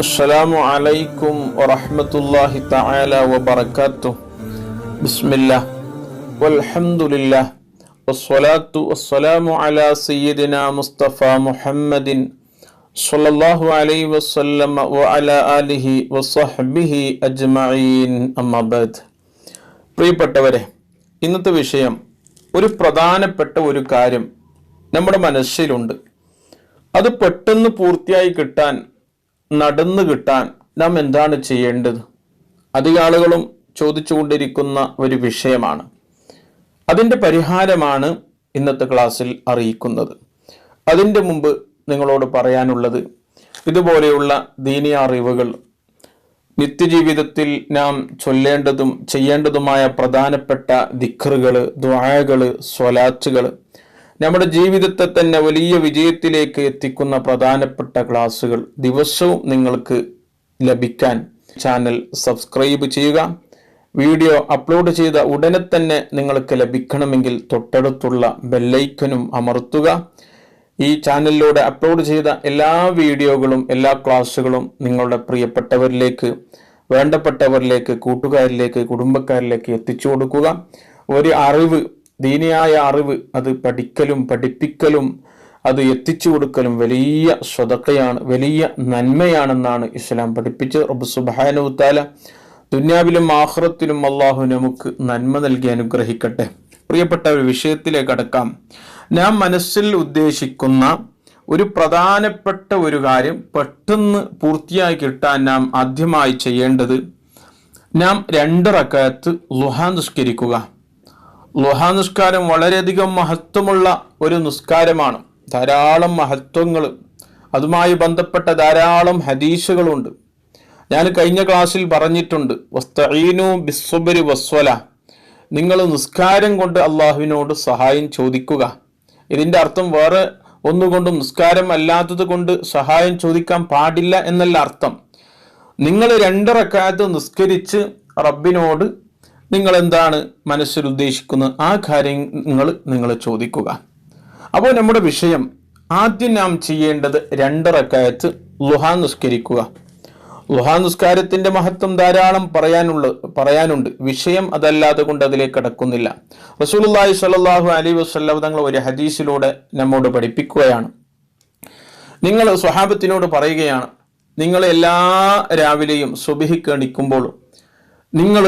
അസ്സലാമു അലൈക്കും വറഹ്മത്തുള്ളാഹി തആല വബറകാത്തു ബിസ്മില്ലാഹ്. വൽഹംദുലില്ലാഹ്. വസ്സലാത്തു വസ്സലാമു അലാ സയ്യിദിന മുസ്തഫ മുഹമ്മദിൻ സല്ലല്ലാഹു അലൈഹി വസല്ലം വഅലാ ആലിഹി വസ്സഹ്ബിഹി അജ്മഈൻ. അമ്മാ ബഅദ്. പ്രിയപ്പെട്ടവരെ ഇന്നത്തെ വിഷയം ഒരു പ്രധാനപ്പെട്ട ഒരു കാര്യം നമ്മുടെ മനസ്സിലുണ്ട്. അത് പെട്ടെന്ന് പൂർത്തിയായി കിട്ടാൻ നടന്നു കിട്ടാൻ നാം എന്താണ് ചെയ്യേണ്ടത്? അധിക ആളുകളും ചോദിച്ചുകൊണ്ടിരിക്കുന്ന ഒരു വിഷയമാണ്. അതിന്റെ പരിഹാരമാണ് ഇന്നത്തെ ക്ലാസ്സിൽ അറിയിക്കുന്നത്. അതിന്റെ മുമ്പ് നിങ്ങളോട് പറയാനുള്ളത് ഇതുപോലെയുള്ള ദീനീയ അറിവുകൾ നിത്യജീവിതത്തിൽ നാം ചൊല്ലേണ്ടതും ചെയ്യേണ്ടതുമായ പ്രധാനപ്പെട്ട ദിഖറുകൾ ദ്വായകൾ സ്വലാച്ചുകൾ നമ്മുടെ ജീവിതത്തെ തന്നെ വലിയ വിജയത്തിലേക്ക് എത്തിക്കുന്ന പ്രധാനപ്പെട്ട ക്ലാസ്സുകൾ ദിവസവും നിങ്ങൾക്ക് ലഭിക്കാൻ ചാനൽ സബ്സ്ക്രൈബ് ചെയ്യുക. വീഡിയോ അപ്ലോഡ് ചെയ്ത ഉടനെ തന്നെ നിങ്ങൾക്ക് ലഭിക്കണമെങ്കിൽ തൊട്ടടുത്തുള്ള ബെല്ലൈക്കനും അമർത്തുക. ഈ ചാനലിലൂടെ അപ്ലോഡ് ചെയ്ത എല്ലാ വീഡിയോകളും എല്ലാ ക്ലാസ്സുകളും നിങ്ങളുടെ പ്രിയപ്പെട്ടവരിലേക്ക് വേണ്ടപ്പെട്ടവരിലേക്ക് കൂട്ടുകാരിലേക്ക് കുടുംബക്കാരിലേക്ക് എത്തിച്ചു കൊടുക്കുക. ഒരു അറിവ് ദീനിയായ അറിവ് അത് പഠിക്കലും പഠിപ്പിക്കലും അത് എത്തിച്ചു കൊടുക്കലും വലിയ സ്വതക്കയാണ് വലിയ നന്മയാണെന്നാണ് ഇസ്ലാം പഠിപ്പിച്ച് റബ്ബ് സുബാനുത്താല ദുന്യാവിലും ആഹ്റത്തിലും അള്ളാഹു നമുക്ക് നന്മ നൽകി അനുഗ്രഹിക്കട്ടെ. പ്രിയപ്പെട്ട ഒരു വിഷയത്തിലേക്ക് അടക്കാം നാം മനസ്സിൽ ഉദ്ദേശിക്കുന്ന ഒരു പ്രധാനപ്പെട്ട ഒരു കാര്യം പെട്ടെന്ന് പൂർത്തിയായി കിട്ടാൻ നാം ആദ്യമായി ചെയ്യേണ്ടത് നാം രണ്ട് റക്കായത്ത് ളുഹാൻ നിസ്കരിക്കുക. ലുഹാ നിസ്കാരം വളരെയധികം മഹത്വമുള്ള ഒരു നിസ്കാരമാണ്. ധാരാളം മഹത്വങ്ങൾ അതുമായി ബന്ധപ്പെട്ട ധാരാളം ഹദീസുകളുണ്ട്. ഞാൻ കഴിഞ്ഞ ക്ലാസ്സിൽ പറഞ്ഞിട്ടുണ്ട് വസ്തഈനു ബിസ്സുബരി വസ്വല. നിങ്ങൾ നിസ്കാരം കൊണ്ട് അള്ളാഹുവിനോട് സഹായം ചോദിക്കുക. ഇതിന്റെ അർത്ഥം വേറെ ഒന്നുകൊണ്ടും നിസ്കാരം അല്ലാത്തത് കൊണ്ട് സഹായം ചോദിക്കാൻ പാടില്ല എന്നല്ല അർത്ഥം. നിങ്ങൾ രണ്ട് റക്കാത്ത് നിസ്കരിച്ച് റബ്ബിനോട് നിങ്ങൾ എന്താണ് മനസ്സിൽ ഉദ്ദേശിക്കുന്നത് ആ കാര്യങ്ങൾ നിങ്ങൾ ചോദിക്കുക. അപ്പോൾ നമ്മുടെ വിഷയം ആദ്യം നാം ചെയ്യേണ്ടത് രണ്ട് റക്കായത്ത് ലുഹാ നിസ്കരിക്കുക. ലുഹാ നിസ്കാരത്തിന്റെ മഹത്വം ധാരാളം പറയാനുള്ള പറയാനുണ്ട്. വിഷയം അതല്ലാതെ കൊണ്ട് അതിലേക്ക് കടക്കുന്നില്ല. റസൂലുള്ളാഹി സ്വല്ലല്ലാഹു അലൈഹി വസല്ലം തങ്ങൾ ഒരു ഹദീസിലൂടെ നമ്മോട് പഠിപ്പിക്കുകയാണ്. നിങ്ങൾ സ്വഹാബത്തിനോട് പറയുകയാണ് നിങ്ങൾ എല്ലാ രാവിലെയും സുബഹിക്ക് എണിക്കുമ്പോഴും നിങ്ങൾ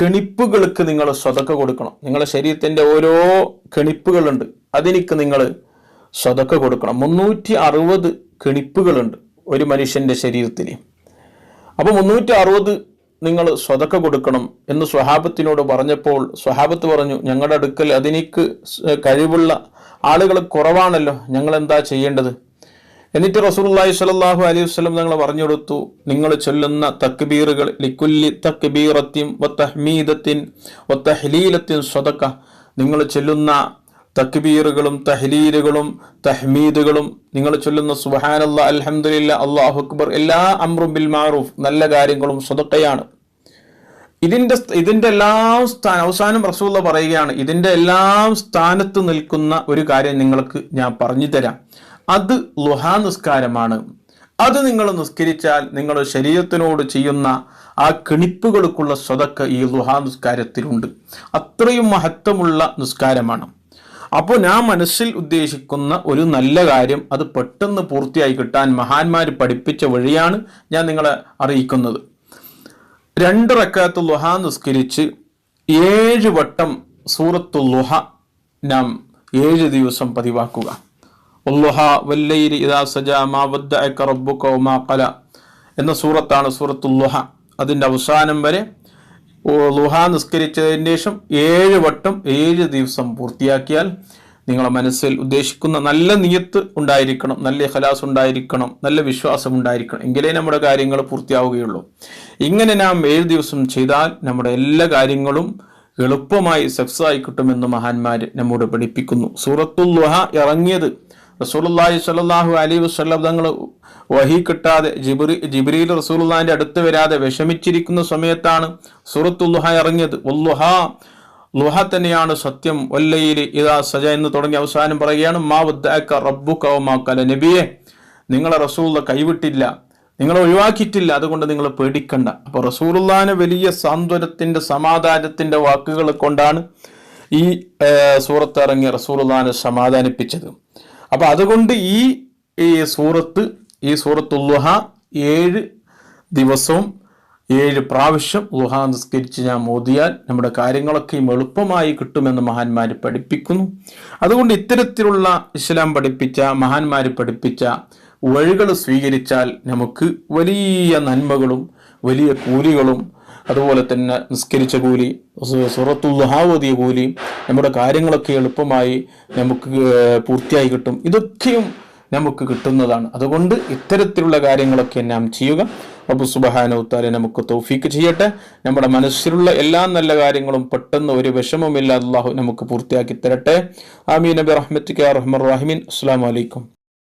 കെണിപ്പുകൾക്ക് നിങ്ങൾ സ്വതക്ക കൊടുക്കണം. നിങ്ങളുടെ ശരീരത്തിന്റെ ഓരോ കെണിപ്പുകളുണ്ട്. അതിനിക്ക് നിങ്ങൾ സ്വതക്ക കൊടുക്കണം. മുന്നൂറ്റി അറുപത് കെണിപ്പുകളുണ്ട് ഒരു മനുഷ്യന്റെ ശരീരത്തിൽ അപ്പോൾ മുന്നൂറ്റി അറുപത് നിങ്ങൾ സ്വതക്ക കൊടുക്കണം എന്ന് സ്വഹാബത്തിനോട് പറഞ്ഞപ്പോൾ സ്വഹാബത്ത് പറഞ്ഞു ഞങ്ങളുടെ അടുക്കൽ അതിനിക്ക് കഴിവുള്ള ആളുകൾ കുറവാണല്ലോ. ഞങ്ങൾ എന്താ ചെയ്യേണ്ടത്? എന്നിട്ട് റസൂലുള്ളാഹി സ്വല്ലല്ലാഹു അലൈഹി വസല്ലം ഞങ്ങൾ പറഞ്ഞു കൊടുത്തു നിങ്ങൾ ചൊല്ലുന്ന തക്ബീറുകൾ ലിക്കുല്ലി തക്ബീറത്തിൻ വത്തഹ്മീദത്തിൻ വത്തഹ്ലീലത്തിൻ സ്വതക്ക നിങ്ങൾ ചൊല്ലുന്ന തക്ബീറുകളും തഹ്ലീലുകളും തഹ്മീദുകളും നിങ്ങൾ ചൊല്ലുന്ന സുബ്ഹാനല്ലാ അൽഹംദുലില്ലാ അല്ലാഹു അക്ബർ എല്ലാ അമ്രും ബിൽ മാറൂഫ് നല്ല കാര്യങ്ങളും സ്വതക്കയാണ് ഇതിന്റെ ഇതിന്റെ എല്ലാം സ്ഥാനം അവസാനം റസൂള്ള പറയുകയാണ് ഇതിന്റെ എല്ലാം സ്ഥാനത്ത് നിൽക്കുന്ന ഒരു കാര്യം നിങ്ങൾക്ക് ഞാൻ പറഞ്ഞു തരാം. അത് ലുഹാ നിസ്കാരമാണ്. അത് നിങ്ങൾ നിസ്കരിച്ചാൽ നിങ്ങൾ ശരീരത്തിനോട് ചെയ്യുന്ന ആ കിണിപ്പുകൾക്കുള്ള സ്വതക്ക ഈ ലുഹാ നിസ്കാരത്തിലുണ്ട്. അത്രയും മഹത്വമുള്ള നിസ്കാരമാണ്. അപ്പോൾ ഞാൻ മനസ്സിൽ ഉദ്ദേശിക്കുന്ന ഒരു നല്ല കാര്യം അത് പെട്ടെന്ന് പൂർത്തിയായി കിട്ടാൻ മഹാന്മാർ പഠിപ്പിച്ച വഴിയാണ് ഞാൻ നിങ്ങളെ അറിയിക്കുന്നത്. രണ്ട് റക്കാത്ത് ലുഹ നിസ്കരിച്ച് ഏഴ് വട്ടം സൂറത്തു ലുഹ നാം ഏഴ് ദിവസം പതിവാക്കുക. ഇദാ റബ്ബുക ഖല എന്ന സൂറത്താണ് സൂറത്തുൽ ലുഹ. അതിന്റെ അവസാനം വരെ ലുഹ നിസ്കരിച്ചതിന് ശേഷം ഏഴ് വട്ടം ഏഴ് ദിവസം പൂർത്തിയാക്കിയാൽ നിങ്ങളെ മനസ്സിൽ ഉദ്ദേശിക്കുന്ന നല്ല നിയത്ത് ഉണ്ടായിരിക്കണം നല്ല ഖലാസ് ഉണ്ടായിരിക്കണം നല്ല വിശ്വാസം ഉണ്ടായിരിക്കണം. എങ്കിലേ നമ്മുടെ കാര്യങ്ങൾ പൂർത്തിയാവുകയുള്ളൂ. ഇങ്ങനെ നാം ഏഴ് ദിവസം ചെയ്താൽ നമ്മുടെ എല്ലാ കാര്യങ്ങളും എളുപ്പമായി സക്സസ് ആയി കിട്ടുമെന്ന് മഹാന്മാർ നമ്മോട് പഠിപ്പിക്കുന്നു. സൂറത്തുൽ ലുഹ ഇറങ്ങിയത് റസൂലുള്ളാഹി സ്വല്ലല്ലാഹു അലൈഹി വസല്ലം തങ്ങൾ വഹി കിട്ടാതെ ജിബ്രി ജിബ്രീൽ റസൂലുള്ളാഹിന്റെ അടുത്ത് വരാതെ വിഷമിച്ചിരിക്കുന്ന സമയത്താണ് സൂറത്തുൽ ലുഹ ഇറങ്ങിയത്. വല്ലുഹ ലുഹ തന്നെയാണ് സത്യം. വല്ലയിൽ ഇതാ സജ എന്ന് തുടങ്ങി അവസാനം പറയുകയാണ് മാ റബ്ബുക വമാ ഖല. നബിയെ നിങ്ങളെ റസൂലുള്ള കൈവിട്ടില്ല നിങ്ങളെ ഒഴിവാക്കിയിട്ടില്ല അതുകൊണ്ട് നിങ്ങൾ പേടിക്കണ്ട. അപ്പോൾ റസൂലുള്ളാനെ വലിയ സാന്ത്വനത്തിന്റെ സമാധാനത്തിന്റെ വാക്കുകൾ കൊണ്ടാണ് ഈ സൂറത്ത് ഇറങ്ങി റസൂലുള്ളാനെ സമാധാനിപ്പിച്ചത്. അപ്പൊ അതുകൊണ്ട് ഈ ഈ സൂറത്ത് ഈ സൂറത്തുല്ലുഹ ഏഴ് ദിവസവും ഏഴ് പ്രാവശ്യം ലുഹ നിസ്കരിച്ച് ഞാൻ മോദിയാൽ നമ്മുടെ കാര്യങ്ങളൊക്കെയും എളുപ്പമായി കിട്ടുമെന്ന് മഹാന്മാർ പഠിപ്പിക്കുന്നു. അതുകൊണ്ട് ഇത്തരത്തിലുള്ള ഇസ്ലാം പഠിപ്പിച്ച മഹാന്മാർ പഠിപ്പിച്ച വഴികൾ സ്വീകരിച്ചാൽ നമുക്ക് വലിയ നന്മകളും വലിയ കൂലികളും അതുപോലെ തന്നെ നിസ്കരിച്ച കൂലി സുറത്തുഹാവതിയ കൂലി നമ്മുടെ കാര്യങ്ങളൊക്കെ എളുപ്പമായി നമുക്ക് പൂർത്തിയായി കിട്ടും. ഇതൊക്കെയും നമുക്ക് കിട്ടുന്നതാണ്. അതുകൊണ്ട് ഇത്തരത്തിലുള്ള കാര്യങ്ങളൊക്കെ നാം ചെയ്യുക. അബു സുബഹാനൗത്താലെ നമുക്ക് തൗഫീക്ക് ചെയ്യട്ടെ. നമ്മുടെ മനസ്സിലുള്ള എല്ലാ നല്ല കാര്യങ്ങളും പെട്ടെന്ന് ഒരു വിഷമമില്ല അള്ളാഹു നമുക്ക് പൂർത്തിയാക്കി തരട്ടെ. ആമീൻ. നബി റഹ്മത്തിക്ക് റഹ്മർ റഹിമീൻ അസ്സാം വലൈക്കും